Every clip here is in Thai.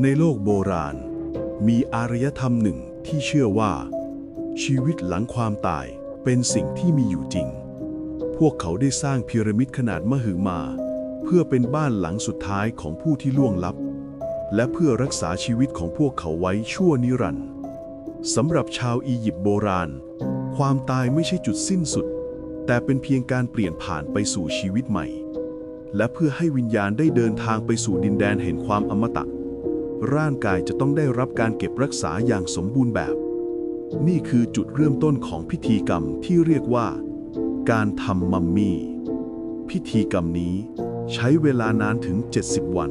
ในโลกโบราณ มีอารยธรรมหนึ่งที่เชื่อว่า ชีวิตหลังความตายเป็นสิ่งที่มีอยู่จริง พวกเขาได้สร้างพีระมิดขนาดมหึมา เพื่อเป็นบ้านหลังสุดท้ายของผู้ที่ล่วงลับ และเพื่อรักษาชีวิตของพวกเขาไว้ชั่วนิรันดร์สำหรับชาวอียิปต์โบราณ ความตายไม่ใช่จุดสิ้นสุด แต่เป็นเพียงการเปลี่ยนผ่านไปสู่ชีวิตใหม่ และเพื่อให้วิญญาณได้เดินทางไปสู่ดินแดนแห่งความอมตะ ร่างกายจะต้องได้รับการเก็บรักษาอย่างสมบูรณ์แบบ นี่คือจุดเริ่มต้นของพิธีกรรมที่เรียกว่า การทำมัมมี่ พิธีกรรมนี้ใช้เวลานานถึง 70 วัน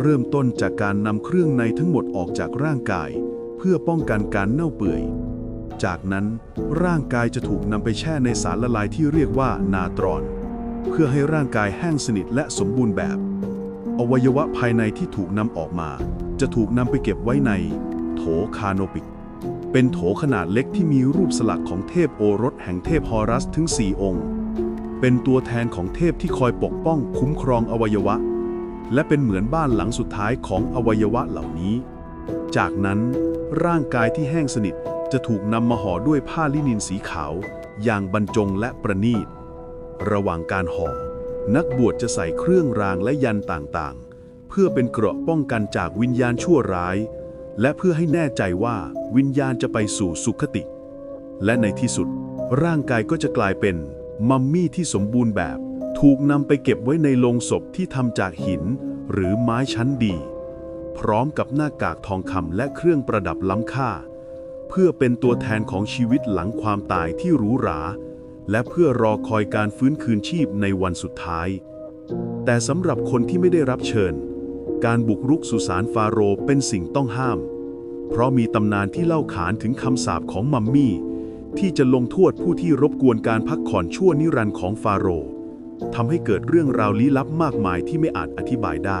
เริ่มต้นจากการนำเครื่องในทั้งหมดออกจากร่างกาย เพื่อป้องกันการเน่าเปื่อย จากนั้นร่างกายจะถูกนำไปแช่ในสารละลายที่เรียกว่านาตรอน เพื่อให้ร่างกายแห้งสนิทและสมบูรณ์แบบ อวัยวะภายในที่ถูกนำออกมา จะถูกนำไปเก็บไว้ใน โถคาโนปิก เป็นโถขนาดเล็กที่มีรูปสลักของเทพโอรสแห่งเทพฮอรัสถึง 4 องค์ เป็นตัวแทนของเทพที่คอยปกป้องคุ้มครองอวัยวะ และเป็นเหมือนบ้านหลังสุดท้ายของอวัยวะเหล่านี้ จากนั้นร่างกายที่แห้งสนิทจะถูกนำมาห่อด้วยผ้าลินินสีขาว อย่างบรรจงและประณีต ระหว่างการห่อ นักบวชจะใส่เครื่องรางและยันต่างๆ เพื่อเป็นเกราะป้องกันจากวิญญาณชั่วร้าย และเพื่อให้แน่ใจว่าวิญญาณจะไปสู่สุคติ และในที่สุด ร่างกายก็จะกลายเป็นมัมมี่ที่สมบูรณ์แบบ ถูกนำไปเก็บไว้ในโลงศพที่ทำจากหิน หรือไม้ชั้นดี พร้อมกับหน้ากากทองคำและเครื่องประดับล้ำค่า เพื่อเป็นตัวแทนของชีวิตหลังความตายที่หรูหรา และเพื่อรอคอยการฟื้นคืนชีพในวันสุดท้าย แต่สำหรับคนที่ไม่ได้รับเชิญ การบุกรุกสุสานฟาโรห์เป็นสิ่งต้องห้าม เพราะมีตำนานที่เล่าขานถึงคำสาปของมัมมี่ ที่จะลงโทษผู้ที่รบกวนการพักผ่อนชั่วนิรันดร์ของฟาโรห์ทำให้เกิดเรื่องราวลี้ลับมากมายที่ไม่อาจอธิบายได้